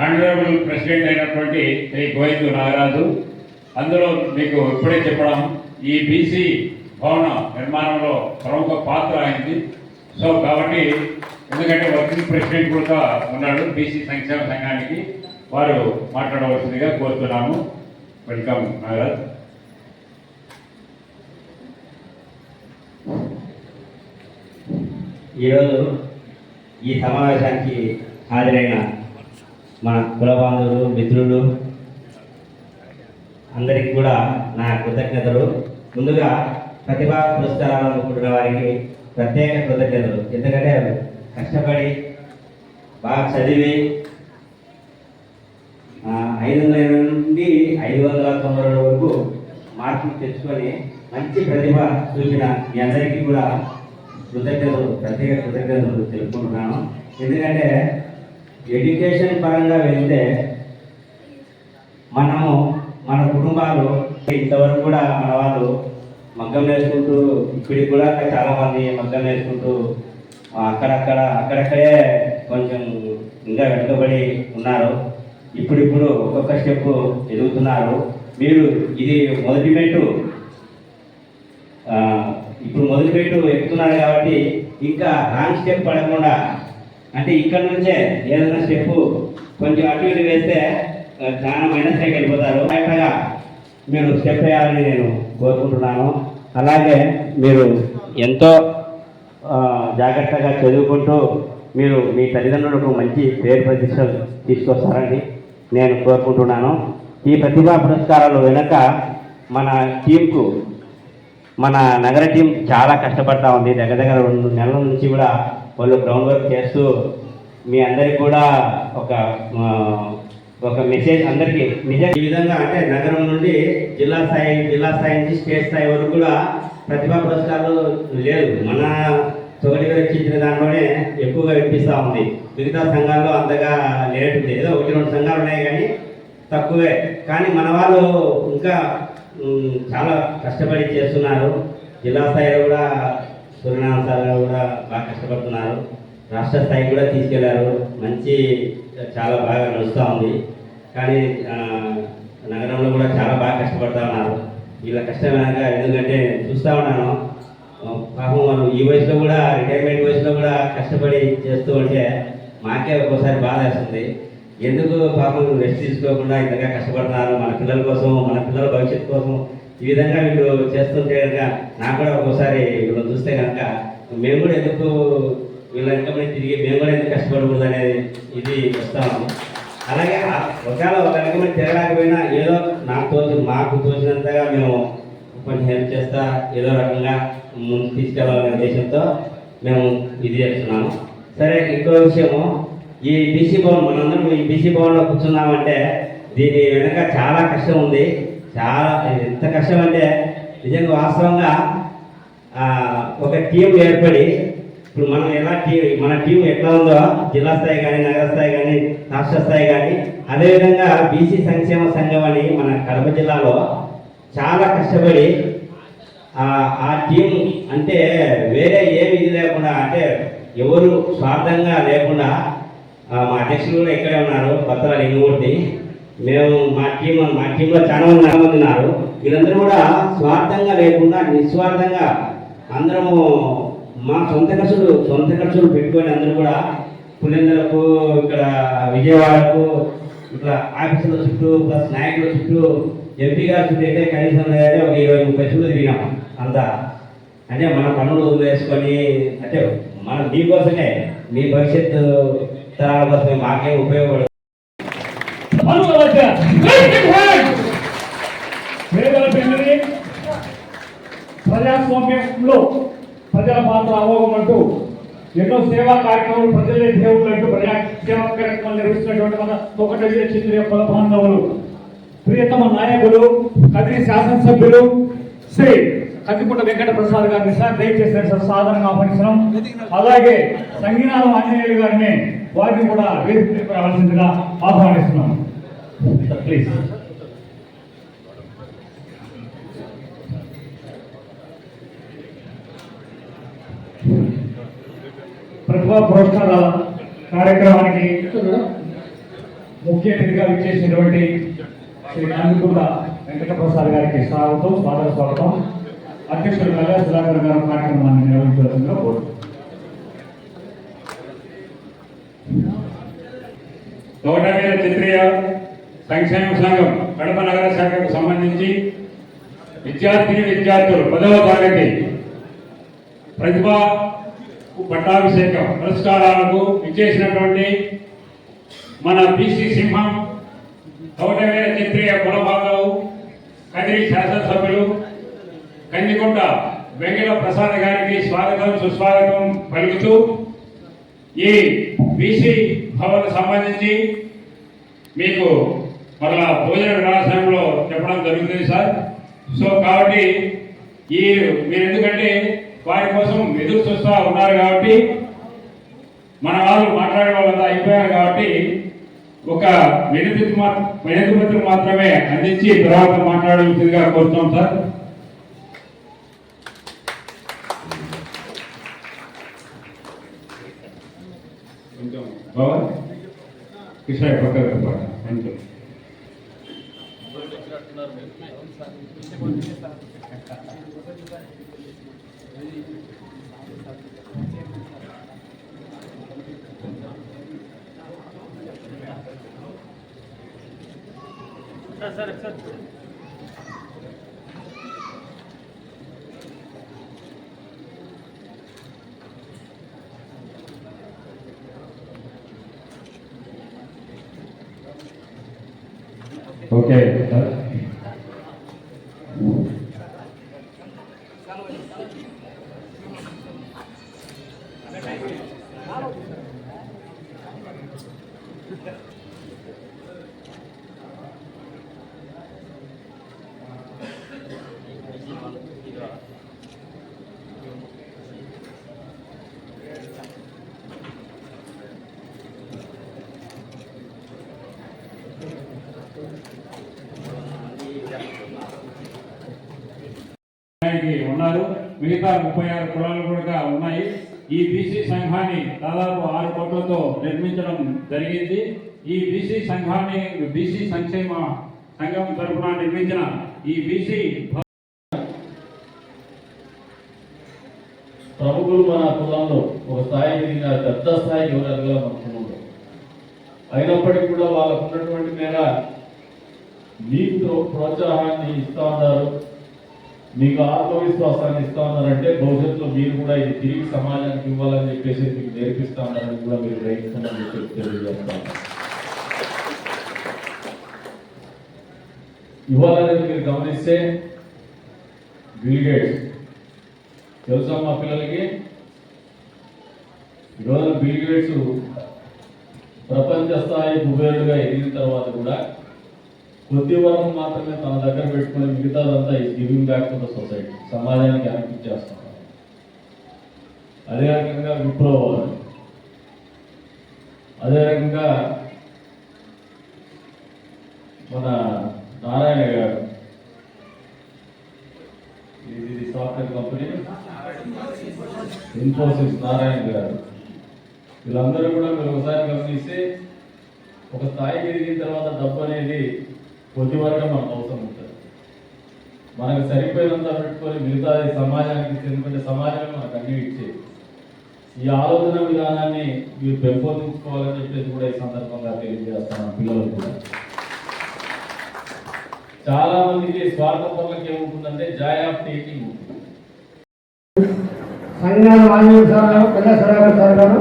Honourable president అయినటువంటి శ్రీ గోవిందు నాగరాజు. అందులో మీకు ఇప్పుడే చెప్పడం ఈ బీసీ భవన నిర్మాణంలో ప్రముఖ పాత్ర అయింది సో కాబట్టి ఎందుకంటే వర్కింగ్ ప్రెసిడెంట్ కూడా ఉన్నాడు బీసీ సంక్షేమ సంఘానికి వారు మాట్లాడవలసిందిగా కోరుతున్నాము. వెల్కమ్ నాగరాజ్. ఈరోజు ఈ సమావేశానికి హాజరైన మన కులబాంధవులు మిత్రులు అందరికి కూడా నా కృతజ్ఞతలు. ముందుగా ప్రతిభా పురస్కారాలు అందుకుంటున్న వారికి ప్రత్యేక కృతజ్ఞతలు. ఎందుకంటే కష్టపడి బాగా చదివి ఐదు వందల నుండి ఐదు వందల తొంభై రెండు వరకు మార్కులు తెచ్చుకొని మంచి ప్రతిభ చూపిన మీ అందరికీ కూడా కృతజ్ఞతలు ప్రత్యేక కృతజ్ఞతలు తెలుపుకుంటున్నాను. ఎందుకంటే ఎడ్యుకేషన్ పరంగా వెళ్తే మనము మన కుటుంబాలు ఇంతవరకు కూడా మన వాళ్ళు మగ్గం నేర్చుకుంటూ ఇప్పటికి కూడా చాలామంది మగ్గం నేర్చుకుంటూ అక్కడక్కడ అక్కడక్కడే కొంచెం ఇంకా వెనుకబడి ఉన్నారు. ఇప్పుడిప్పుడు ఒక్కొక్క స్టెప్ ఎదుగుతున్నారు. మీరు ఇది మొదటి మెట్టు ఇప్పుడు మొదలుపెట్టు ఎక్కుతున్నారు కాబట్టి ఇంకా రాంగ్ స్టెప్ పడకుండా అంటే ఇక్కడ నుంచే ఏదైనా స్టెప్ కొంచెం అటు ఇటు వేస్తే చాలా మైనస్ లైక్ వెళ్ళిపోతారు. కరెక్ట్గా మీరు స్టెప్ వేయాలని నేను కోరుకుంటున్నాను. అలాగే మీరు ఎంతో జాగ్రత్తగా చదువుకుంటూ మీరు మీ తల్లిదండ్రులకు మంచి పేరు ప్రతిష్ట తీసుకొస్తారని నేను కోరుకుంటున్నాను. ఈ ప్రతిభా పురస్కారాలు వెనుక మన టీంకు మన నగర టీం చాలా కష్టపడతా ఉంది. దగ్గర దగ్గర రెండు నెలల నుంచి కూడా వాళ్ళు గ్రౌండ్ వర్క్ చేస్తూ మీ అందరికి కూడా ఒక ఒక మెసేజ్ అందరికీ నిజం ఈ విధంగా అంటే నగరం నుండి జిల్లా స్థాయి జిల్లా స్థాయి నుంచి స్టేట్ స్థాయి వరకు కూడా ప్రతిభా పురస్కారాలు లేదు మన తొగటి రక్షించిన దాంట్లోనే ఎక్కువగా వినిపిస్తూ ఉంది. మిగతా సంఘాల్లో అంతగా లేనట్టుంది ఏదో ఒకటి రెండు సంఘాలు ఉన్నాయి కానీ తక్కువే. కానీ మన వాళ్ళు ఇంకా చాలా కష్టపడి చేస్తున్నారు. జిల్లా స్థాయిలో కూడా సూర్యనారాయణ సార్ గారు కూడా బాగా కష్టపడుతున్నారు. రాష్ట్ర స్థాయికి కూడా తీసుకెళ్ళారు. మంచి చాలా బాగా నడుస్తూ ఉంది. కానీ నగరంలో కూడా చాలా బాగా కష్టపడతా ఉన్నారు. వీళ్ళ కష్టం వెనక ఎందుకంటే చూస్తూ ఉన్నాను. పాపం వాళ్ళు ఈ వయసులో కూడా రిటైర్మెంట్ వయసులో కూడా కష్టపడి చేస్తూ ఉంటే మాకే ఒక్కోసారి బాధ వేస్తుంది. ఎందుకు పాపం రెస్ట్ తీసుకోకుండా ఇంతగా కష్టపడుతున్నారు? మన పిల్లల కోసం మన పిల్లల భవిష్యత్తు కోసం ఈ విధంగా వీళ్ళు చేస్తుంటే కనుక నాకు కూడా ఒక్కోసారి వీళ్ళు చూస్తే కనుక మేము కూడా ఎందుకు వీళ్ళ వెనకబడి తిరిగి మేము కూడా ఎందుకు కష్టపడకూడదు అనేది ఇది వస్తాము అలాగే ఒకవేళ ఒక వెనకబడి తిరగలేకపోయినా ఏదో నాకు తోచి మాకు తోచినంతగా మేము కొంచెం హెల్ప్ చేస్తా ఏదో రకంగా ముందు తీసుకెళ్ళాలనే ఉద్దేశంతో మేము ఇది చేస్తున్నాము. సరే ఇంకో విషయము ఈ బీసీ భవన్ మనందరం ఈ బీసీ భవన్లో కూర్చున్నామంటే దీని వెనక చాలా కష్టం ఉంది. చాలా ఎంత కష్టం అంటే నిజంగా వాస్తవంగా ఒక టీం ఏర్పడి ఇప్పుడు మనం ఎలా టీం మన టీం ఎట్లా ఉందో జిల్లా స్థాయి కానీ నగర స్థాయి కానీ రాష్ట్ర స్థాయి కానీ అదేవిధంగా బీసీ సంక్షేమ సంఘం అని మన కడప జిల్లాలో చాలా కష్టపడి ఆ టీం అంటే వేరే ఏమి ఇది లేకుండా అంటే ఎవరు స్వార్థంగా లేకుండా మా అధ్యక్షులు కూడా ఇక్కడే ఉన్నారు భద్ర లింగమూర్తి. మేము మా టీం మా టీంలో చాలా మంది చాలా మంది ఉన్నారు వీళ్ళందరూ కూడా స్వార్థంగా లేకుండా నిస్వార్థంగా అందరము మా సొంత ఖర్చులు సొంత ఖర్చులు పెట్టుకొని అందరూ కూడా పులిందలకు ఇక్కడ విజయవాడకు ఇట్లా ఆఫీసుల చుట్టూ ప్లస్ నాయకుల చుట్టూ ఎంపీ గారి చుట్టూ అయితే కనీసం లేదంటే ఒక ఇరవై ముప్పై చుట్టూ తిరిగినాం అంతా. అంటే మన పనులు వదిలేసుకొని అంటే మన మీకోసమే మీ భవిష్యత్తు తరాల కోసమే మాకేం ఉపయోగపడుతుంది ప్రజాస్వామ్యంలో ప్రజల పాత్ర అంటూ ఎన్నో సేవా కార్యక్రమాలు ప్రజలే దేవుళ్ళు అంటూ ప్రజా సేవా కార్యక్రమాలు నిర్వహిస్తున్నటువంటి మన ఒకటి చంద్ర కుల ప్రియతమ నాయకులు కదిరి శాసనసభ్యులు శ్రీ కత్తిపుట్ట వెంకట ప్రసాద్ గారిని సార్ దయచేసి సార్ సాధారణంగా ఆహ్వానిస్తున్నాం. అలాగే సంగీనాథం ఆంజనేయులు గారిని వారిని కూడా వేదిక రావాల్సిందిగా ఆహ్వానిస్తున్నాం. ప్లీజ్ ప్రతిభా పురస్కారాల కార్యక్రమానికి ముఖ్య అతిథిగా విచ్చేసినటువంటి శ్రీ నందికుంట వెంకట ప్రసాద్ గారికి స్వాగతం స్వాగత స్వాగతం. అధ్యక్షుడు కళ్యాణ సుధాకర్ గారు కార్యక్రమాన్ని నిర్వహించవలసిందిగా కోరు తోటమీద చిత్రీయ సంక్షేమ సంఘం కడప నగర శాఖకు సంబంధించి విద్యార్థిని విద్యార్థులు పదవ తరగతి ప్రతిభా పట్టాభిషేకం పురస్కారాలకు ఇచ్చేసినటువంటి మన బీసీ సింహం తోటమీద క్షత్రియ కులభాగవు కదిరి శాసనసభ్యులు కందికొండ వెంకట ప్రసాద్ గారికి స్వాగతం సుస్వాగతం పలుకుతూ ఈ బీసీ భవన్ సంబంధించి మీకు మరలా భోజన విలాసంలో చెప్పడం జరుగుతుంది సార్. సో కాబట్టి ఈ మీరు ఎందుకంటే వారి కోసం ఎదురు చూస్తూ ఉన్నారు కాబట్టి మన వాళ్ళు మాట్లాడే వాళ్ళంతా అయిపోయారు కాబట్టి ఒక వినతి మా- వినతి పత్రం మాత్రమే అందించి తర్వాత మాట్లాడవలసిందిగా కోరుతాం సార్. కొంచెం కొంచెం ఓకే సంఘానికి ఉన్నారు. మిగతా ముప్పై ఆరు కులాలు కూడా ఉన్నాయి. ఈ బీసీ సంఘాన్ని దాదాపు ఆరు కోట్లతో నిర్మించడం జరిగింది. ఈ బీసీ సంఘాన్ని బీసీ సంక్షేమ సంఘం తరఫున నిర్మించిన ఈ బీసీ ప్రముఖులు మన కులంలో ఒక స్థాయి దిగిన పెద్ద స్థాయికి ఎవరు మన కులంలో. అయినప్పటికీ కూడా వాళ్ళకు ఉన్నటువంటి మేర మీకు ప్రోత్సాహాన్ని ఇస్తా ఉన్నారు. మీకు ఆత్మవిశ్వాసాన్ని ఇస్తా ఉన్నారంటే భవిష్యత్తులో మీరు కూడా ఇది తిరిగి సమాజానికి ఇవ్వాలని చెప్పేసి మీకు నేర్పిస్తా ఉన్నారని కూడా మీరు గ్రహించమని చెప్పి తెలియజేస్తాను. ఇవ్వాలనేది మీరు గమనిస్తే బిల్గేట్స్ తెలుసా మా పిల్లలకి? ఈరోజు బిల్గేట్స్ ప్రపంచ స్థాయి కుబేరుడుగా ఎదిగిన తర్వాత కూడా ప్రతి వరం మాత్రమే తన దగ్గర పెట్టుకుని మిగతాదంతా ఈ giving back to the society సమాజానికి అనిపించేస్తున్నారు అదే రకంగా విప్లవాలు అదే రకంగా మన నారాయణ గారు ఇది ఇది సాఫ్ట్వేర్ కంపెనీ ఇన్ఫోసిస్ నారాయణ గారు వీళ్ళందరూ కూడా మీరు ఒకసారి గమనిస్తే ఒక స్థాయికి ఎదిగిన తర్వాత డబ్బు అనేది కొద్ది వరకు మనకు అవసరం ఉంటుంది. మనకు సరిపోయినంత పెట్టుకొని మిగతా సమాజానికి ఎందుకంటే సమాజమే మనకు అన్ని ఇచ్చేది. ఈ ఆలోచన విధానాన్ని మీరు పెంపొందించుకోవాలని చెప్పేసి కూడా ఈ సందర్భంగా తెలియజేస్తున్నాను పిల్లలకు కూడా. చాలా మందికి స్వార్థ పనులకు ఏముంటుందంటే జాయ్ ఆఫ్ టేకింగ్ ఉంటుంది. సంఘాల మాన్యం సార్ గారు కళ్యాణ సార్ గారు